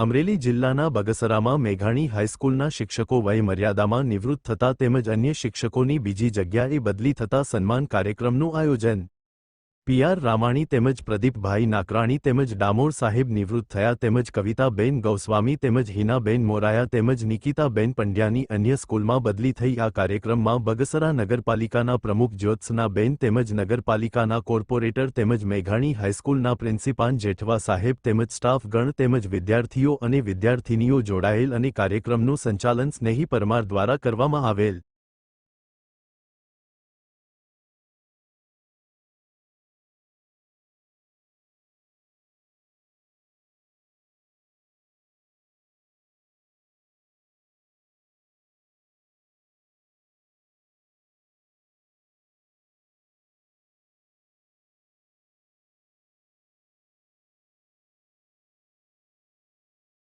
અમરેલી જિલ્લાના બગસરામાં મેઘાણી હાઈસ્કૂલના શિક્ષકો વય મર્યાદામાં નિવૃત્ત થતા તેમજ અન્ય શિક્ષકોની બીજી જગ્યાએ બદલી થતા સન્માન કાર્યક્રમનું આયોજન પીઆર રામાણી તેમજ પ્રદીપભાઈ નાકરાણી તેમજ ડામોર સાહેબ નિવૃત્ત થયા તેમજ કવિતાબેન ગૌસ્વામી તેમજ હિનાબેન મોરાયા તેમજ નિકિતાબેન પંડ્યાની અન્ય સ્કૂલમાં બદલી થઈ આ કાર્યક્રમમાં બગસરા નગરપાલિકાના પ્રમુખ જ્યોત્સનાબેન તેમજ નગરપાલિકાના કોર્પોરેટર તેમજ મેઘાણી હાઈસ્કૂલના પ્રિન્સિપાલ જેઠવા સાહેબ તેમજ સ્ટાફગણ તેમજ વિદ્યાર્થીઓ અને વિદ્યાર્થિનીઓ જોડાયેલ અને કાર્યક્રમનું સંચાલન સ્નેહી પરમાર દ્વારા કરવામાં આવેલ.